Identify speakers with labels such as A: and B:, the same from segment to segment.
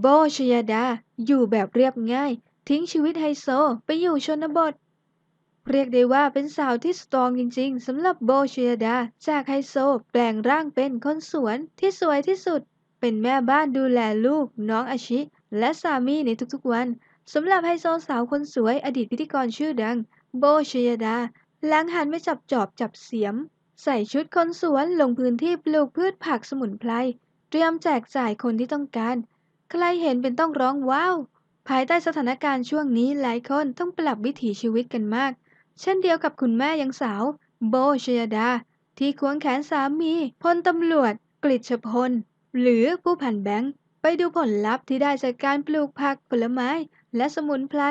A: โบชยดา อยู่แบบเรียบง่าย ทิ้งชีวิตไฮโซ ไปอยู่ชนบท เรียกได้ว่าเป็นสาวที่สตรองจริงๆสำหรับโบชยดา จากไฮโซ แปลงร่างเป็นคนสวนที่สวยที่สุด เป็นแม่บ้านดูแลลูก น้องอาชิ และสามีในทุกๆวันสำหรับไฮโซสาวคนสวยอดีตพิธีกรชื่อดัง โบชยดาหลังหันไปจับจอบจับเสียม ใส่ชุดคนสวนลงพื้นที่ปลูกพืชผักสมุนไพรเตรียมแจกจ่ายคนที่ต้องการ ใครเห็นเป็นต้องร้องว้าว ภายใต้สถานการณ์ช่วงนี้หลายคนต้องปรับวิถีชีวิตกันมาก เช่นเดียวกับคุณแม่ยังสาว โบชยดา ที่ควงแขนสามีพลตำรวจ กฤษพล หรือผู้พันแบงค์ไปดูผลลัพธ์ที่ได้จากการปลูกผักผลไม้ และสมุนไพร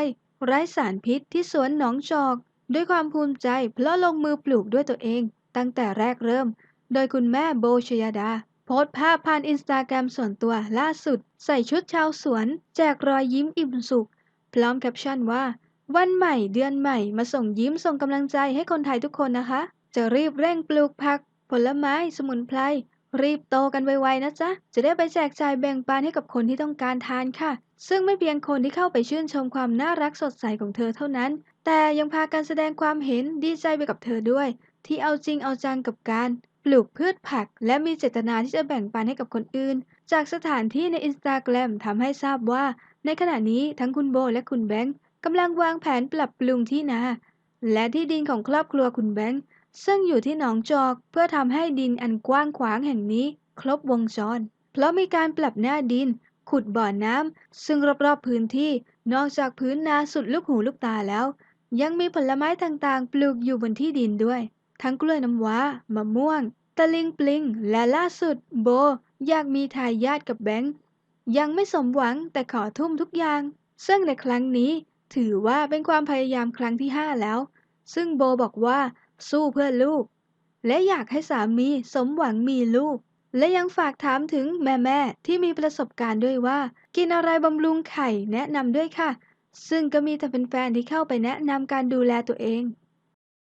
A: ไร้สารพิษที่สวนหนองจอก ด้วยความภูมิใจเพราะลงมือปลูกด้วยตัวเอง ตั้งแต่แรกเริ่ม โดยคุณแม่โบชยดา โพสต์ภาพผ่านอินสตาแกรมส่วนตัวล่าสุด ใส่ชุดชาวสวน แจกรอยยิ้มอิ่มสุข พร้อมแคปชั่นว่า วันใหม่เดือนใหม่มาส่งยิ้มส่งกำลังใจให้คนไทยทุกคนนะคะ จะรีบเร่งปลูกผัก ผลไม้สมุนไพรรีบโตกันไวๆนะจ๊ะ จะได้ไปแจกจ่ายแบ่งปันให้กับคนที่ต้องการทานค่ะ ซึ่งไม่เพียงคนที่เข้าไปชื่นชมความน่ารักสดใสของเธอเท่านั้น แต่ยังพากันแสดงความเห็นดีใจไปกับเธอด้วย ที่เอาจริงเอาจังกับการ ปลูกพืชผัก และมีเจตนาที่จะแบ่งปันให้กับคนอื่น จากสถานที่ในอินสตาแกรมทำให้ทราบว่า ในขณะนี้ทั้งคุณโบและคุณแบงค์กำลังวางแผนปรับปรุงที่นา และที่ดินของครอบครัวคุณแบงค์ซึ่งอยู่ที่หนองจอกเพื่อทำให้ดินอันกว้างขวางแห่งนี้ ครบวงจร เพราะมีการปรับหน้าดิน ขุดบ่อน้ำซึ่งรอบๆพื้นที่นอกจากพื้นนาสุดลูกหูลูกตาแล้ว ยังมีผลไม้ต่างๆ ปลูกอยู่บนที่ดินด้วย ทั้งกล้วยน้ำว้ามะม่วง ตะลิงปลิง และล่าสุด โบ อยากมีทายาทกับแบงค์ยังไม่สมหวังแต่ขอทุ่มทุกอย่าง ซึ่งในครั้งนี้ถือว่าเป็นความพยายามครั้งที่5แล้ว ซึ่งโบบอกว่า สู้เพื่อลูก และอยากให้สามีสมหวังมีลูก และยังฝากถามถึงแม่ๆที่มีประสบการณ์ด้วยว่า กินอะไรบำรุงไข่แนะนำด้วยค่ะ ซึ่งก็มีแต่แฟนๆที่เข้าไปแนะนำการดูแลตัวเอง